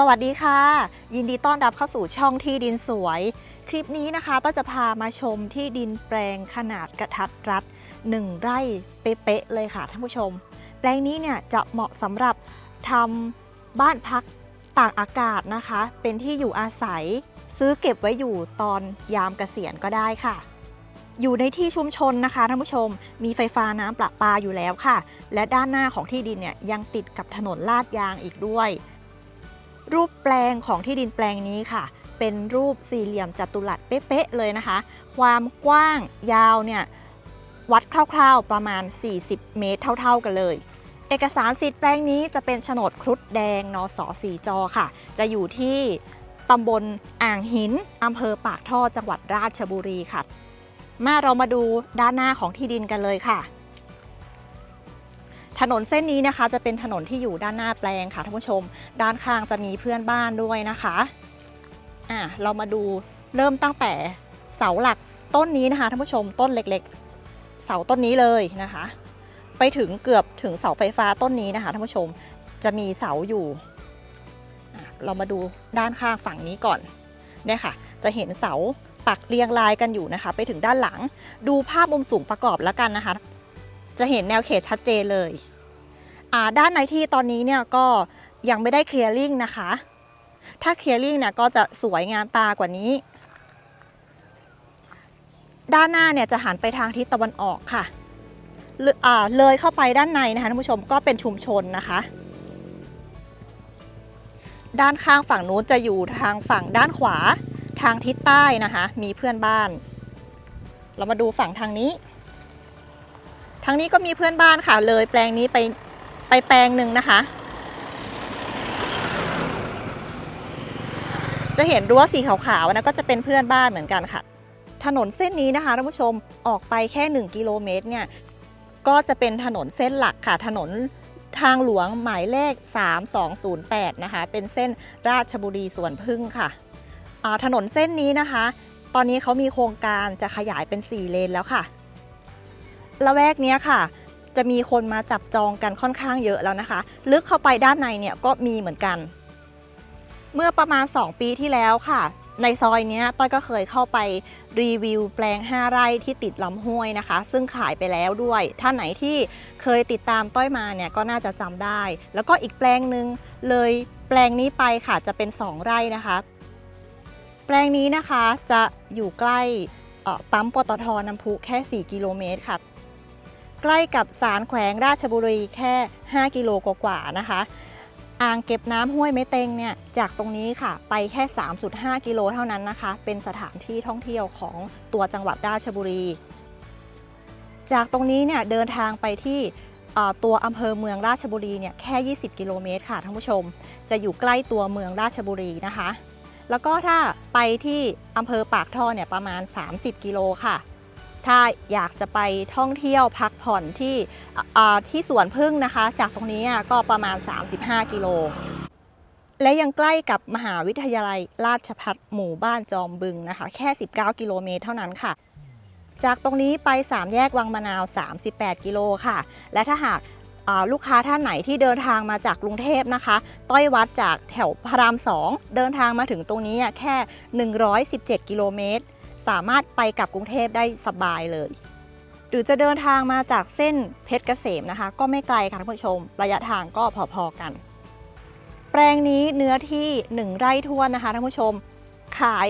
สวัสดีค่ะ ยินดีต้อนรับเข้าสู่ช่องที่ดินสวย คลิปนี้นะคะต้นจะพามาชมที่ดินแปลงขนาดกระทัดรัด 1 ไร่เป๊ะๆเลยค่ะท่านผู้ชม แปลงนี้เนี่ยจะเหมาะสำหรับทำบ้านพักต่ากอากาศนะคะ เป็นที่อยู่อาศัย ซื้อเก็บไว้อยู่ตอนยามเกษียณก็ได้ค่ะ อยู่ในที่ชุมชนนะคะท่านผู้ชม มีไฟฟ้าน้ำประปาอยู่แล้วค่ะ และด้านหน้าของที่ดินเนี่ยยังติดกับถนนลาดยางอีกด้วย รูปแปลงของที่ดินแปลงนี้ค่ะ เป็นรูปสี่เหลี่ยมจัตุรัสเป๊ะๆเลยนะคะ ความกว้างยาวเนี่ยวัดคร่าวๆประมาณ 40 เมตรเท่า ๆกันเลยเอกสารสิทธิ์แปลงนี้จะเป็นโฉนดครุฑแดงนสสีจอค่ะ จะอยู่ที่ตำบลอ่างหินอำเภอปากท่อจังหวัดราชบุรีค่ะ มาเรามาดูด้านหน้าของที่ดินกันเลยค่ะ ถนนเส้นนี้นะคะ จะเป็นถนนที่อยู่ด้านหน้าแปลงค่ะท่านผู้ชม ด้านข้างจะมีเพื่อนบ้านด้วยนะคะอะเรามาดูเริ่มตั้งแต่เสาหลักต้นนี้นะคะท่านผู้ชมต้นเล็กๆ เสาต้นนี้เลยนะคะ ไปถึงเกือบถึงเสาไฟฟ้าต้นนี้นะคะท่านผู้ชมจะมีเสาอยู่อะเรามาดูด้านข้างฝั่งนี้ก่อนเนี่ยค่ะ จะเห็นเสาปักเรียงรายกันอยู่นะคะ ไปถึงด้านหลัง ดูภาพมุมสูงประกอบแล้วกันนะคะ จะเห็นแนวเขตชัดเจนเลยอ่าด้านในที่ตอนนี้เนี่ยก็ยังไม่ได้เคลียร์ลิงนะคะ ถ้าเคลียร์ลิงเนี่ยก็จะสวยงามตากว่านี้ ด้านหน้าเนี่ยจะหันไปทางทิศตะวันออกค่ะ เลยเข้าไปด้านในนะคะท่านผู้ชมก็เป็นชุมชนนะคะ ด้านข้างฝั่งนู้นจะอยู่ทางฝั่งด้านขวาทางทิศใต้นะคะ มีเพื่อนบ้าน เรามาดูฝั่งทางนี้ ทางนี้ก็มีเพื่อนบ้านค่ะเลยแปลงนี้ไปไปแปลงหนึ่งนะคะ จะเห็นรั้วสีขาวๆนะก็จะเป็นเพื่อนบ้านเหมือนกันค่ะ ถนนเส้นนี้นะคะท่านผู้ชมออกไปแค่ 1 กิโลเมตรเนี่ยก็จะเป็นถนนเส้นหลักค่ะ ถนนทางหลวงหมายเลข 3208 นะคะ เป็นเส้นราชบุรีสวนพึ่งค่ะ ถนนเส้นนี้นะคะ ตอนนี้เขามีโครงการจะขยายเป็น 4 เลนแล้วค่ะ ละแวกเนี้ยค่ะ จะมีคนมาจับจองกันค่อนข้างเยอะแล้วนะคะ ลึกเข้าไปด้านในเนี่ยก็มีเหมือนกัน เมื่อประมาณ 2 ปีที่แล้วค่ะ ในซอยนี้ต้อยก็เคยเข้าไปรีวิวแปลง 5 ไร่ที่ติดลำห้วยนะคะ ซึ่งขายไปแล้วด้วย ท่านไหนที่เคยติดตามต้อยมาเนี่ยก็น่าจะจำได้ แล้วก็อีกแปลงหนึ่งเลยแปลงนี้ไปค่ะจะเป็น 2 ไร่นะคะ แปลงนี้นะคะจะอยู่ใกล้ปั๊มปตทน้ำพุแค่ 4 กิโลเมตรค่ะ ใกล้กับศาลแขวงราชบุรีแค่ 5 กิโลกว่าๆนะคะ อ่างเก็บน้ำห้วยไม้เต็งเนี่ยจากตรงนี้ค่ะ ไปแค่ 3.5 กิโลเท่านั้นนะคะ เป็นสถานที่ท่องเที่ยวของตัวจังหวัดราชบุรี จากตรงนี้เนี่ยเดินทางไปที่ตัวอำเภอเมืองราชบุรีเนี่ยแค่ 20 กิโลเมตรค่ะท่านผู้ชม จะอยู่ใกล้ตัวเมืองราชบุรีนะคะ แล้วก็ถ้าไปที่อำเภอปากท่อเนี่ยประมาณ 30 กิโลค่ะ ถ้าอยากจะไปท่องเที่ยวพักผ่อนที่ที่สวนพึ่งนะคะ จากตรงนี้ก็ประมาณ 35 กิโล และยังใกล้กับมหาวิทยาลัยราชภัฏหมู่บ้านจอมบึงนะคะ แค่ 19 กิโลเมตรเท่านั้นค่ะ จากตรงนี้ไป 3 แยกวังมะนาว 38 กิโลค่ะ และถ้าหากลูกค้าท่านไหนที่เดินทางมาจากกรุงเทพนะคะ ต้อยวัดจากแถวพระราม 2 เดินทางมาถึงตรงนี้อะแค่ 117 กิโลเมตร สามารถไปกลับกรุงเทพได้สบายเลย หรือจะเดินทางมาจากเส้นเพชรเกษมนะคะ ก็ไม่ไกลค่ะท่านผู้ชม ระยะทางก็พอๆกัน แปลงนี้เนื้อที่ 1 ไร่ท้วนนะคะท่านผู้ชมขาย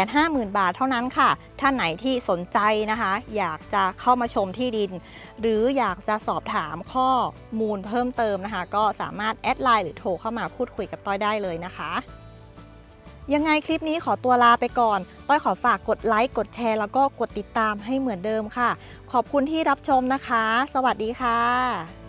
850,000 บาทเท่านั้นค่ะ ท่านไหนที่สนใจนะคะ อยากจะเข้ามาชมที่ดิน หรืออยากจะสอบถามข้อมูลเพิ่มเติมนะคะ ก็สามารถแอดไลน์หรือโทรเข้ามาพูดคุยกับต้อยได้เลยนะคะ ยังไงคลิปนี้ขอตัวลาไปก่อน ต้อยขอฝากกดไลค์ กดแชร์ แล้วก็กดติดตามให้เหมือนเดิมค่ะ ขอบคุณที่รับชมนะคะ สวัสดีค่ะ